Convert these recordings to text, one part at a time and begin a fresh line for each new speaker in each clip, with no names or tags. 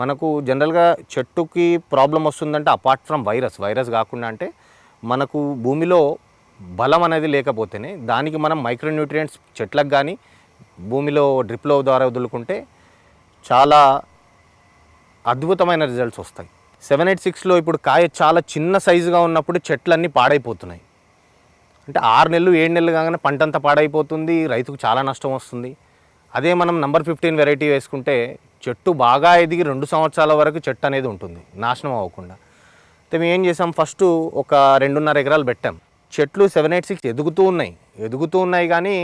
మనకు జనరల్గా చెట్టుకి ప్రాబ్లం వస్తుందంటే అపార్ట్ ఫ్రమ్ వైరస్ వైరస్ కాకుండా అంటే మనకు భూమిలో బలం అనేది లేకపోతేనే దానికి మనం మైక్రోన్యూట్రియంట్స్ చెట్లకు కానీ భూమిలో డ్రిప్లో ద్వారా వదులుకుంటే చాలా అద్భుతమైన రిజల్ట్స్ వస్తాయి. సెవెన్ ఎయిట్ సిక్స్లో ఇప్పుడు కాయ చాలా చిన్న సైజుగా ఉన్నప్పుడు చెట్లన్నీ పాడైపోతున్నాయి. అంటే ఆరు నెలలు ఏడు నెలలు కాగానే పంట అంతా పాడైపోతుంది రైతుకు చాలా నష్టం వస్తుంది. అదే మనం నంబర్ ఫిఫ్టీన్ వెరైటీ వేసుకుంటే చెట్టు బాగా ఎదిగి రెండు సంవత్సరాల వరకు చెట్టు అనేది ఉంటుంది నాశనం అవ్వకుండా. అయితే మేము ఏం చేసాం ఫస్ట్ ఒక రెండున్నర ఎకరాలు పెట్టాం. చెట్లు సెవెన్ ఎయిట్ సిక్స్ ఎదుగుతూ ఉన్నాయి. ఎదుగుతూ ఉన్నాయి కానీ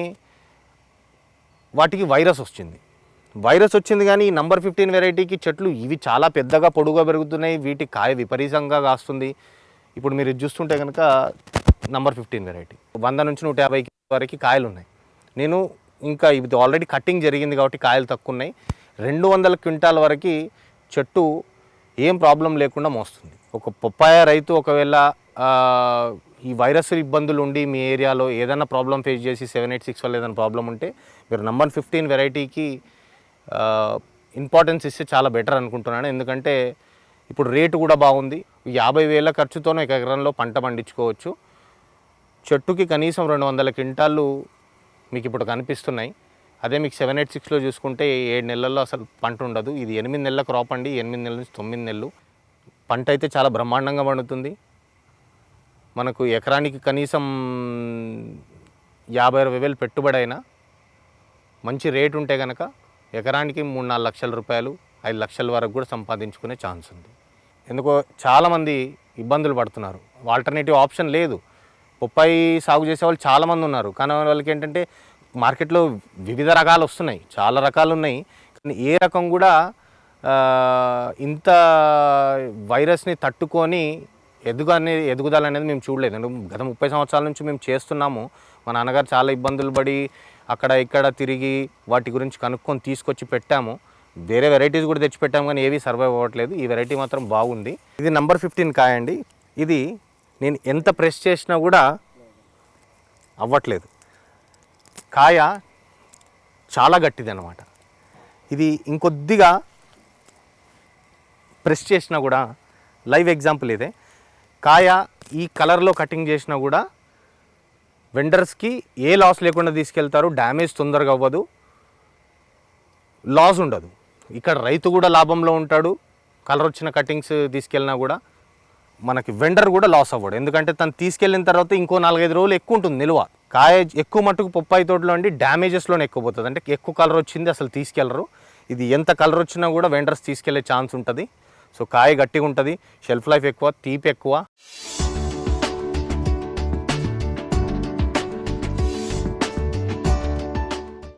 వాటికి వైరస్ వచ్చింది. వైరస్ వచ్చింది కానీ ఈ నంబర్ ఫిఫ్టీన్ వెరైటీకి చెట్లు ఇవి చాలా పెద్దగా పొడుగా పెరుగుతున్నాయి. వీటి కాయ విపరీతంగా కాస్తుంది. ఇప్పుడు మీరు ఇది చూస్తుంటే కనుక నంబర్ ఫిఫ్టీన్ వెరైటీ. వంద నుంచి నూట యాభై వరకు కాయలు ఉన్నాయి నేను ఇంకా ఇది ఆల్రెడీ కటింగ్ జరిగింది కాబట్టి కాయలు తక్కువ ఉన్నాయి. రెండు వందల క్వింటాల వరకు చెట్టు ఏం ప్రాబ్లం లేకుండా మోస్తుంది. ఒక పప్పాయ రైతు ఒకవేళ ఈ వైరస్ ఇబ్బందులు ఉండి మీ ఏరియాలో ఏదైనా ప్రాబ్లం ఫేస్ చేసి సెవెన్ ఎయిట్ సిక్స్ వల్ల ఏదైనా ప్రాబ్లం ఉంటే మీరు నంబర్ ఫిఫ్టీన్ వెరైటీకి ఇంపార్టెన్స్ ఇస్తే చాలా బెటర్ అనుకుంటున్నాను. ఎందుకంటే ఇప్పుడు రేటు కూడా బాగుంది. యాభై వేల ఖర్చుతోనే ఒక ఎకరంలో పంట పండించుకోవచ్చు. చెట్టుకి కనీసం రెండు వందల క్వింటాళ్ళు మీకు ఇప్పుడు కనిపిస్తున్నాయి. అదే మీకు సెవెన్ ఎయిట్ సిక్స్లో చూసుకుంటే ఏడు నెలల్లో అసలు పంట ఉండదు. ఇది ఎనిమిది నెలల క్రాప్ అండి. ఎనిమిది నెలల నుంచి తొమ్మిది నెలలు. పంట అయితే చాలా బ్రహ్మాండంగా పండుతుంది. మనకు ఎకరానికి కనీసం యాభై అరవై వేలు పెట్టుబడి అయినా మంచి రేట్ ఉంటే కనుక ఎకరానికి మూడు నాలుగు లక్షల రూపాయలు ఐదు లక్షల వరకు కూడా సంపాదించుకునే ఛాన్స్ ఉంది. ఎందుకో చాలామంది ఇబ్బందులు పడుతున్నారు. ఆల్టర్నేటివ్ ఆప్షన్ లేదు. బొప్పాయి సాగు చేసే వాళ్ళు చాలామంది ఉన్నారు. కానీ వాళ్ళకి ఏంటంటే మార్కెట్లో వివిధ రకాలు వస్తున్నాయి చాలా రకాలు ఉన్నాయి. కానీ ఏ రకం కూడా ఇంత వైరస్ని తట్టుకొని ఎదుగు అనేది ఎదుగుదల అనేది మేము చూడలేదు. గత ముప్పై సంవత్సరాల నుంచి మేము చేస్తున్నాము. మా నాన్నగారు చాలా ఇబ్బందులు పడి అక్కడ ఇక్కడ తిరిగి వాటి గురించి కనుక్కొని తీసుకొచ్చి పెట్టాము. వేరే వెరైటీస్ కూడా తెచ్చి పెట్టాము కానీ ఏవి సర్వైవ్ అవ్వట్లేదు. ఈ వెరైటీ మాత్రం బాగుంది. ఇది నంబర్ ఫిఫ్టీన్ కాయ అండి. ఇది నేను ఎంత ప్రెస్ చేసినా కూడా అవ్వట్లేదు. కాయ చాలా గట్టిది అనమాట ఇది ఇంకొద్దిగా ప్రెస్ చేసినా కూడా లైవ్ ఎగ్జాంపుల్ ఇదే. కాయ ఈ కలర్లో కటింగ్ చేసినా కూడా వెండర్స్కి ఏ లాస్ లేకుండా తీసుకెళ్తారు డ్యామేజ్ తొందరగా అవ్వదు. లాస్ ఉండదు. ఇక్కడ రైతు కూడా లాభంలో ఉంటాడు. కలర్ వచ్చిన కటింగ్స్ తీసుకెళ్ళినా కూడా మనకి వెండర్ కూడా లాస్ అవ్వడు. ఎందుకంటే తను తీసుకెళ్ళిన తర్వాత ఇంకో నాలుగైదు రోజులు ఎక్కువ ఉంటుంది నిల్వ. కాయ ఎక్కువ మట్టుకు పప్పాయి తోటలో అండి డ్యామేజెస్లోనే ఎక్కువ పోతుంది. అంటే ఎక్కువ కలర్ వచ్చింది అసలు తీసుకెళ్ళరు. ఇది ఎంత కలర్ వచ్చినా కూడా వెండర్స్ తీసుకెళ్ళే ఛాన్స్ ఉంటుంది. సో కాయ గట్టిగా ఉంటుంది షెల్ఫ్ లైఫ్ ఎక్కువ తీపి ఎక్కువ.